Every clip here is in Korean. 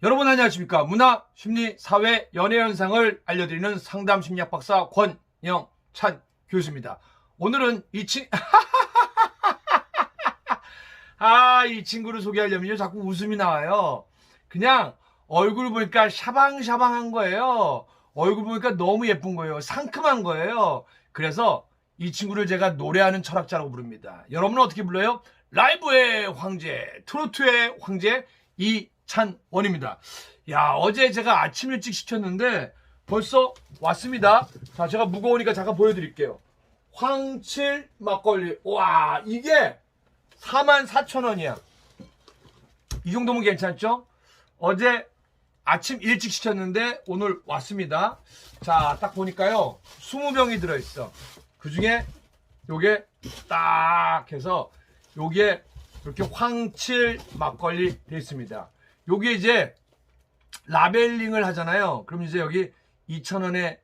여러분 안녕하십니까 문화 심리 사회 연애 현상을 알려드리는 상담 심리학 박사 권영찬 교수입니다 오늘은 이 친... 아, 이 친구를 소개하려면요. 자꾸 웃음이 나와요. 그냥 얼굴 보니까 샤방샤방한 거예요. 얼굴 보니까 너무 예쁜 거예요. 상큼한 거예요. 그래서 이 친구를 제가 노래하는 철학자라고 부릅니다. 여러분은 어떻게 불러요? 라이브의 황제, 트로트의 황제 이 찬원입니다. 야, 어제 제가 아침 일찍 시켰는데 벌써 왔습니다. 자, 제가 무거우니까 잠깐 보여드릴게요. 황칠 막걸리. 와, 이게 44,000원이야. 이 정도면 괜찮죠? 어제 아침 일찍 시켰는데 오늘 왔습니다. 자, 딱 보니까요. 20병이 들어있어. 그 중에 요게 딱 해서 요게 이렇게 황칠 막걸리 돼 있습니다. 요게 이제 라벨링을 하잖아요. 그럼 이제 여기 2,000원에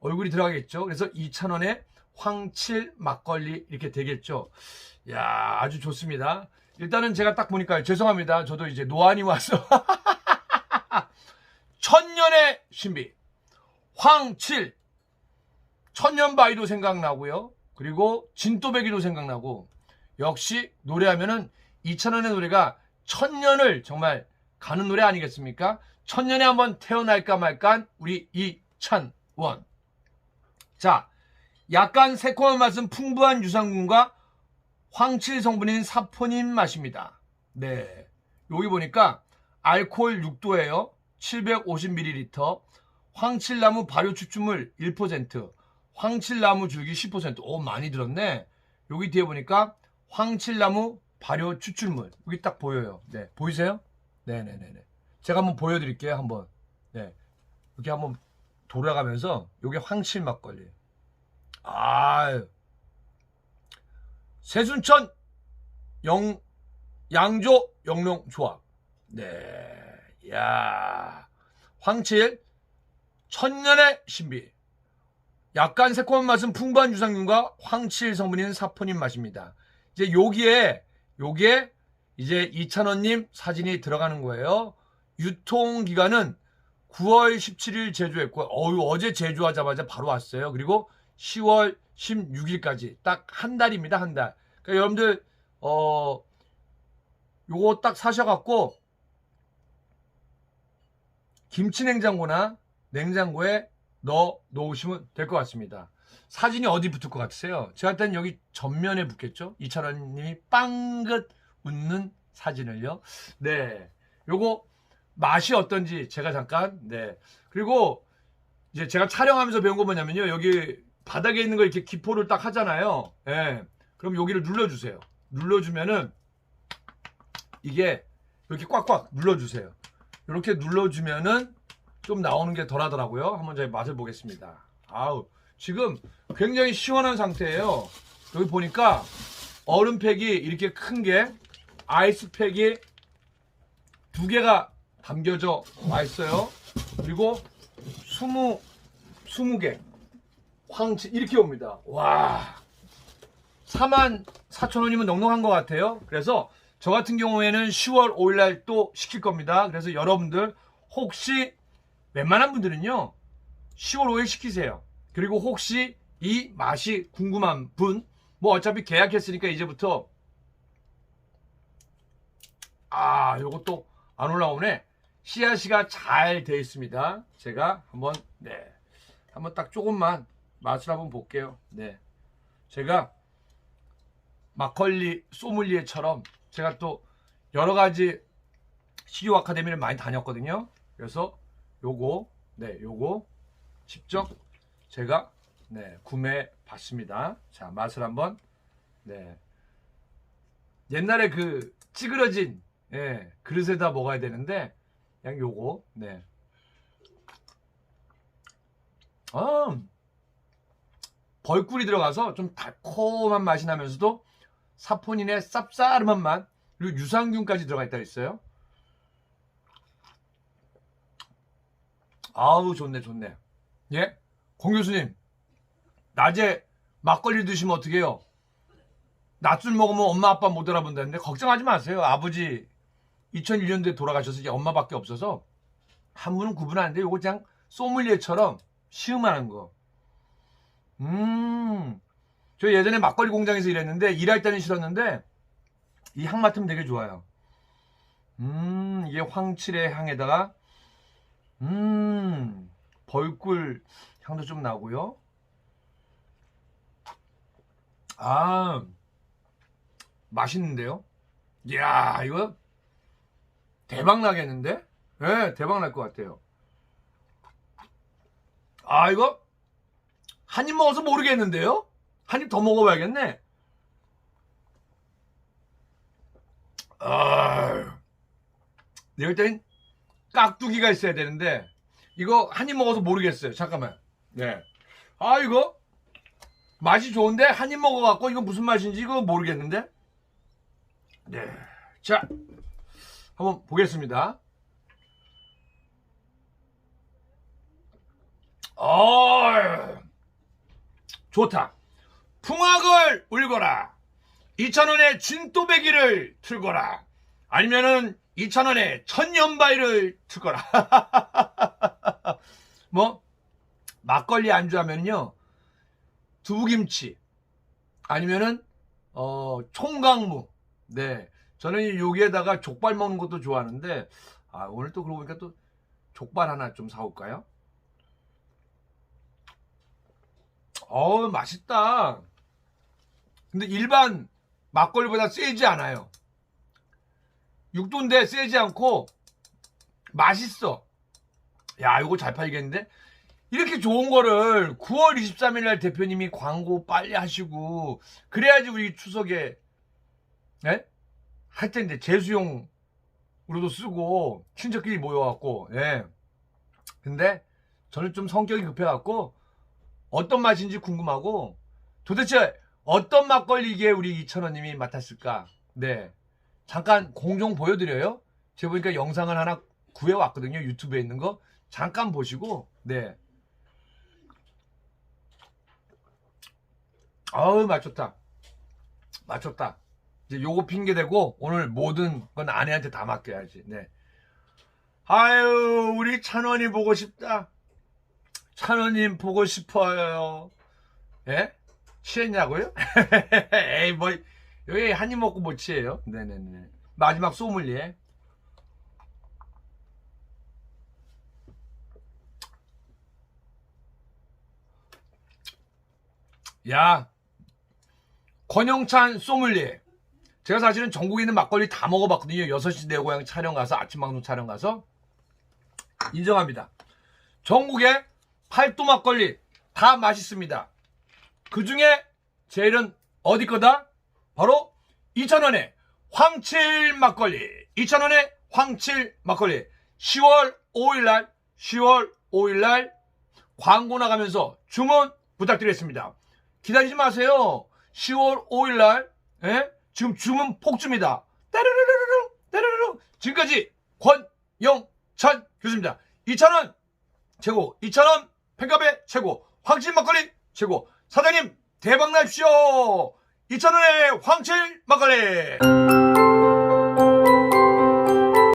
얼굴이 들어가겠죠. 그래서 2,000원에 황칠 막걸리 이렇게 되겠죠. 야, 아주 좋습니다. 일단은 제가 딱 보니까 죄송합니다. 저도 이제 노안이 와서 천년의 신비 황칠 천년바위도 생각나고요. 그리고 진또배기도 생각나고 역시 노래하면은 2,000원의 노래가 천년을 정말 가는 노래 아니겠습니까? 천년에 한번 태어날까 말까 우리 이찬원 자 약간 새콤한 맛은 풍부한 유산균과 황칠 성분인 사포닌 맛입니다. 네. 여기 보니까 알코올 6도예요. 750ml. 황칠나무 발효 추출물 1%. 황칠나무 줄기 10%. 오, 많이 들었네. 여기 뒤에 보니까 황칠나무 발효 추출물. 여기 딱 보여요. 네. 보이세요? 네네네네. 제가 한번 보여드릴게요. 한번. 네. 이렇게 한번 돌아가면서 요게 황칠 막걸리. 아 세순천 영 양조 영농 조합. 네. 야. 황칠 천년의 신비. 약간 새콤한 맛은 풍부한 유산균과 황칠 성분인 사포닌 맛입니다. 이제 여기에 요게 이제 이찬원님 사진이 들어가는 거예요. 유통 기간은 9월 17일 제조했고, 어유 어제 제조하자마자 바로 왔어요. 그리고 10월 16일까지 딱 한 달입니다, 한 달. 그러니까 여러분들 어 요거 딱 사셔갖고 김치 냉장고나 냉장고에 넣어 놓으시면 될 것 같습니다. 사진이 어디 붙을 것 같으세요? 제가 땐 여기 전면에 붙겠죠? 이찬원님이 빵긋 웃는 사진을요. 네, 요거 맛이 어떤지 제가 잠깐 네 그리고 이제 제가 촬영하면서 배운 거 뭐냐면요 여기 바닥에 있는 거 이렇게 기포를 딱 하잖아요. 예. 그럼 여기를 눌러주세요. 눌러주면은 이게 이렇게 꽉꽉 눌러주세요. 이렇게 눌러주면은 좀 나오는 게 덜 하더라고요. 한번 제가 맛을 보겠습니다. 아우, 지금 굉장히 시원한 상태예요. 여기 보니까 얼음팩이 이렇게 큰 게 아이스팩이 두 개가 담겨져 와 있어요. 그리고 20, 20개. 황치 이렇게 옵니다. 와. 4만 4천 원이면 넉넉한 것 같아요. 그래서 저 같은 경우에는 10월 5일 날 또 시킬 겁니다. 그래서 여러분들 혹시 웬만한 분들은요. 10월 5일 시키세요. 그리고 혹시 이 맛이 궁금한 분, 뭐 어차피 계약했으니까 이제부터 아, 요것도 안 올라오네. 씨앗이가 잘 되어 있습니다. 제가 한번 네. 한번 딱 조금만 맛을 한번 볼게요. 네. 제가 막걸리 소믈리에처럼 제가 또 여러 가지 식유 아카데미를 많이 다녔거든요. 그래서 요거 네, 요거 직접 제가 네, 구매해 봤습니다. 자, 맛을 한번 네. 옛날에 그 찌그러진 예, 그릇에다 먹어야 되는데 그냥 요거 네. 아, 벌꿀이 들어가서 좀 달콤한 맛이 나면서도 사포닌의 쌉싸름한 맛 그리고 유산균까지 들어가 있다 했어요. 아우 좋네 좋네. 예? 공 교수님 낮에 막걸리 드시면 어떻게 해요? 낮술 먹으면 엄마 아빠 못 알아본다는데 걱정하지 마세요. 아버지 2001년도에 돌아가셔서 이제 엄마밖에 없어서 한 분은 구분하는데 요거 그냥 소믈리에처럼 시음하는 거. 음. 저 예전에 막걸리 공장에서 일했는데 일할 때는 싫었는데 이 향 맡으면 되게 좋아요. 음, 이게 황칠의 향에다가 음, 벌꿀 향도 좀 나고요. 아, 맛있는데요? 이야, 이거 대박 나겠는데? 예, 네, 대박 날 것 같아요. 아, 이거 한 입 먹어서 모르겠는데요? 한 입 더 먹어봐야겠네. 아, 내가 땐 깍두기가 있어야 되는데 이거 한 입 먹어서 모르겠어요. 잠깐만. 네. 아 이거 맛이 좋은데 한 입 먹어갖고 이거 무슨 맛인지 이거 모르겠는데. 네. 자, 한번 보겠습니다. 어, 좋다. 풍악을 울거라. 2,000원의 진또배기를 틀거라. 아니면은 2,000원의 천년바위를 틀거라. 뭐, 막걸리 안주하면요. 두부김치. 아니면은, 어, 총각무. 네. 저는 여기에다가 족발 먹는 것도 좋아하는데, 아, 오늘 또 그러고 보니까 또 족발 하나 좀 사올까요? 어우, 맛있다. 근데 일반 막걸리보다 세지 않아요. 육도인데 세지 않고 맛있어. 야, 이거 잘 팔겠는데? 이렇게 좋은 거를 9월 23일 날 대표님이 광고 빨리 하시고 그래야지 우리 추석에 예? 할 텐데 재수용으로도 쓰고 친척끼리 모여갖고 예. 근데 저는 좀 성격이 급해갖고 어떤 맛인지 궁금하고 도대체 어떤 막걸리기에 우리 이천원님이 맡았을까? 네. 잠깐 공정 보여드려요. 제가 보니까 영상을 하나 구해왔거든요. 유튜브에 있는 거. 잠깐 보시고, 네. 좋다. 맛 좋다. 이제 요거 핑계 대고 오늘 모든 건 아내한테 다 맡겨야지. 네. 아유, 우리 찬원이 보고 싶다. 찬원님 보고 싶어요. 예? 취했냐고요? 에이, 뭐, 여기 한 입 먹고 못 취해요. 네네네. 마지막 소믈리에. 야, 권영찬 소믈리에. 제가 사실은 전국에 있는 막걸리 다 먹어봤거든요. 6시 내 고향 촬영 가서, 아침 방송 촬영 가서. 인정합니다. 전국에 팔도 막걸리 다 맛있습니다. 그 중에 제일은 어디 거다? 바로 2,000원에 황칠 막걸리. 2,000원에 황칠 막걸리. 10월 5일 날, 10월 5일 날 광고 나가면서 주문 부탁드리겠습니다. 기다리지 마세요. 10월 5일 날, 예? 지금 주문 폭주입니다. 따르르르르, 따르르르. 지금까지 권영찬 교수입니다. 2,000원 최고, 2,000원 팬카페 최고, 황칠 막걸리 최고. 사장님 대박 나십시오. 2,000원의 황칠 막걸리.